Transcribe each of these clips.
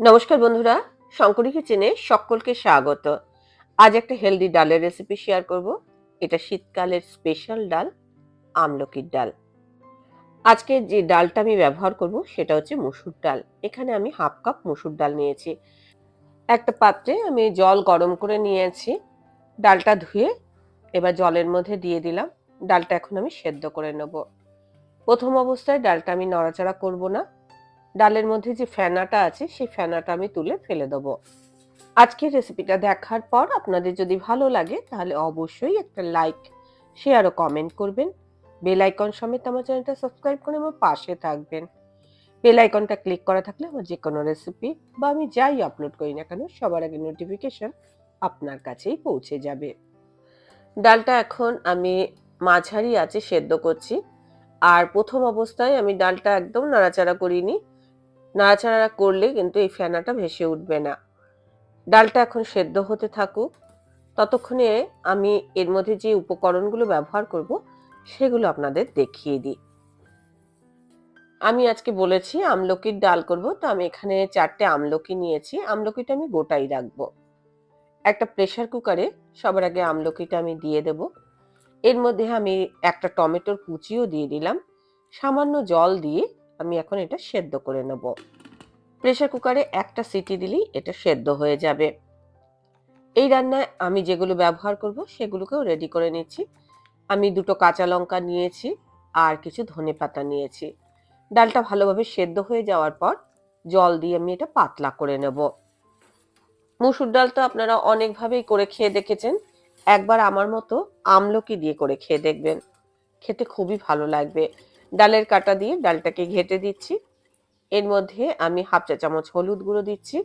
নমস্কার বন্ধুরা, শঙ্করী কিচেনে সকলকে স্বাগত। আজ একটা হেলদি ডালের রেসিপি শেয়ার করব। এটা শীতকালের স্পেশাল ডাল, আমলকির ডাল। আজকে যে ডালটা আমি ব্যবহার করব, সেটা হচ্ছে মুসুর ডাল। এখানে আমি হাফ কাপ মুসুর ডাল নিয়েছি। একটা পাত্রে আমি জল গরম করে নিয়েছি। ডালটা ধুয়ে এবার জলের মধ্যে দিয়ে দিলাম। ডালটা এখন আমি সেদ্ধ করে নেব। প্রথম অবস্থায় ডালটা আমি নড়াচড়া করব না। ডালের মধ্যে যে ফেনাটা আছে, সেই ফেনাটা আমি তুলে ফেলে দেবো। আজকের রেসিপিটা দেখার পর আপনাদের যদি ভালো লাগে, তাহলে অবশ্যই একটা লাইক শেয়ার ও কমেন্ট করবেন। বেল আইকন সমেত আমার চ্যানেলটা সাবস্ক্রাইব করে আমার পাশে থাকবেন। বেল আইকনটা ক্লিক করা থাকলে আমার যে কোনো রেসিপি বা আমি যাই আপলোড করি না কেন, সবার আগে নোটিফিকেশন আপনার কাছেই পৌঁছে যাবে। ডালটা এখন আমি মাঝারি আছে সেদ্ধ করছি। আর প্রথম অবস্থায় আমি ডালটা একদম নাড়াচাড়া করিনি। নাড়াচাড়া করলে কিন্তু এই ফেনাটা ভেসে উঠবে না। ডালটা এখন সেদ্ধ হতে থাকুক। ততক্ষণে আমি এর মধ্যে যে উপকরণগুলো ব্যবহার করব, সেগুলো আপনাদের দেখিয়ে দিই। আমি আজকে বলেছি আমলকির ডাল করব, তো আমি এখানে চারটে আমলকি নিয়েছি। আমলকিটা আমি গোটাই রাখব। একটা প্রেশার কুকারে সবার আগে আমলকিটা আমি দিয়ে দেব। এর মধ্যে আমি একটা টমেটোর কুচিও দিয়ে দিলাম। সামান্য জল দিয়ে আমি এখন এটা সেদ্ধ করে নেব। প্রেশার কুকারে একটা সিটি দিলেই এটা সেদ্ধ হয়ে যাবে। এই রান্নায় আমি যেগুলো ব্যবহার করব সেগুলোকেও রেডি করে নিচ্ছি। আমি দুটো কাঁচা লঙ্কা নিয়েছি আর কিছু ধনে পাতা নিয়েছি। ডালটা ভালোভাবে সেদ্ধ হয়ে যাওয়ার পর জল দিয়ে আমি এটা পাতলা করে নেব। মুসুর ডাল তো আপনারা অনেকভাবেই করে খেয়ে দেখেছেন। একবার আমার মতো আমলকি দিয়ে করে খেয়ে দেখবেন। খেতে খুবই ভালো লাগবে। ডালের কাটা দিয়ে ডালটাকে ঘেটে দিচ্ছি। এর মধ্যে আমি হাফ চা চামচ হলুদ গুঁড়ো দিচ্ছি।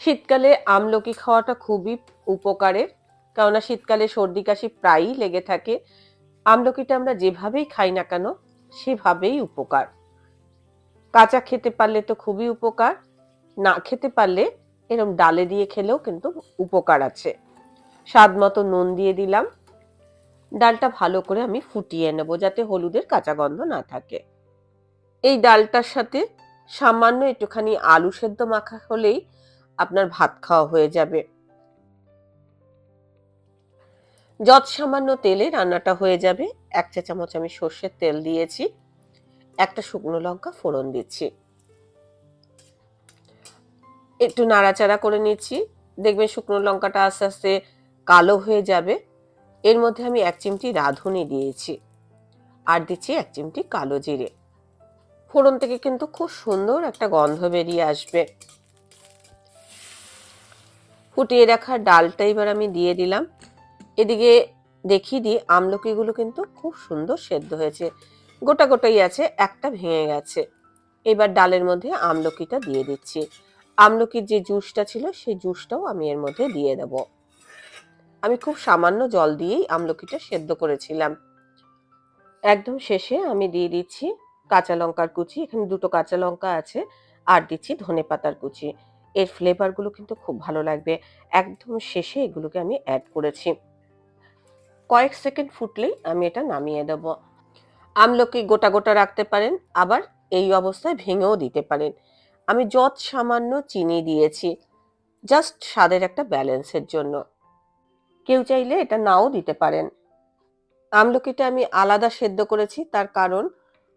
শীতকালে আমলকি খাওয়াটা খুবই উপকারের, কেননা শীতকালে সর্দি কাশি প্রায়ই লেগে থাকে। আমলকিটা আমরা যেভাবেই খাই না কেন, সেভাবেই উপকার। কাঁচা খেতে পারলে তো খুবই উপকার, না খেতে পারলে এরকম ডালে দিয়ে খেলেও কিন্তু উপকার আছে। স্বাদ মতো নুন দিয়ে দিলাম। ডালটা ভালো করে আমি ফুটিয়ে নেব যাতে হলুদের কাঁচা গন্ধ না থাকে। এই ডালটার সাথে সামান্য একটুখানি আলু সেদ্ধ মাখা হলেই আপনার ভাত খাওয়া হয়ে যাবে। যত সামান্য তেলে রান্নাটা হয়ে যাবে, এক চা চামচ আমি সর্ষের তেল দিয়েছি, একটা শুকনো লঙ্কা ফোড়ন দিচ্ছি। একটু নাড়াচাড়া করে নিচ্ছি, দেখবেন শুকনো লঙ্কাটা আস্তে আস্তে কালো হয়ে যাবে। এর মধ্যে আমি এক চিমটি রাঁধুনি দিয়েছি। আর দিচ্ছি এক চিমটি কালো জিরে। ফোড়ন থেকে কিন্তু খুব সুন্দর একটা গন্ধ বেরিয়ে আসবে। ফুটিয়ে রাখা ডালটা এবার আমি দিয়ে দিলাম। এদিকে দেখিয়ে দিই, আমলকিগুলো কিন্তু খুব সুন্দর সেদ্ধ হয়েছে। গোটা গোটাই আছে, একটা ভেঙে গেছে। এবার ডালের মধ্যে আমলকিটা দিয়ে দিচ্ছি। আমলকির যে জুসটা ছিল, সেই জুসটাও আমি এর মধ্যে দিয়ে দেব। আমি খুব সামান্য জল দিয়েই আমলকিটা সেদ্ধ করেছিলাম। একদম শেষে আমি দিয়ে দিচ্ছি কাঁচা লঙ্কার কুচি। এখানে দুটো কাঁচা লঙ্কা আছে, আর দিচ্ছি ধনে পাতার কুচি। এর ফ্লেভারগুলো কিন্তু খুব ভালো লাগবে। একদম শেষে এগুলোকে আমি অ্যাড করেছি। কয়েক সেকেন্ড ফুটলেই আমি এটা নামিয়ে দেব। আমলকি গোটা গোটা রাখতে পারেন, আবার এই অবস্থায় ভেঙেও দিতে পারেন। আমি যত সামান্য চিনি দিয়েছি জাস্ট স্বাদের একটা ব্যালেন্সের জন্য। কেউ চাইলে এটা নাও দিতে পারেন। আমলকিটা আমি আলাদা সেদ্ধ করেছি, তার কারণ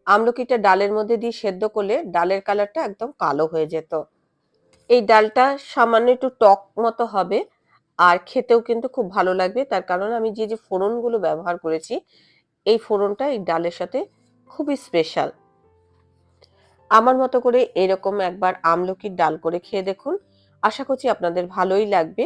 আমলকিটা ডালের মধ্যে দিয়ে সেদ্ধ করলে ডালের কালারটা একদম কালো হয়ে যেত। এই ডালটা সামান্য একটু টক মতো হবে, আর খেতেও কিন্তু খুব ভালো লাগবে, তার কারণ আমি যে যে ফোড়নগুলো ব্যবহার করেছি, এই ফোড়নটা এই ডালের সাথে খুবই স্পেশাল আমার মতো করে এরকম একবার আমলকির ডাল করে খেয়ে দেখুন, আশা করছি আপনাদের ভালোই লাগবে।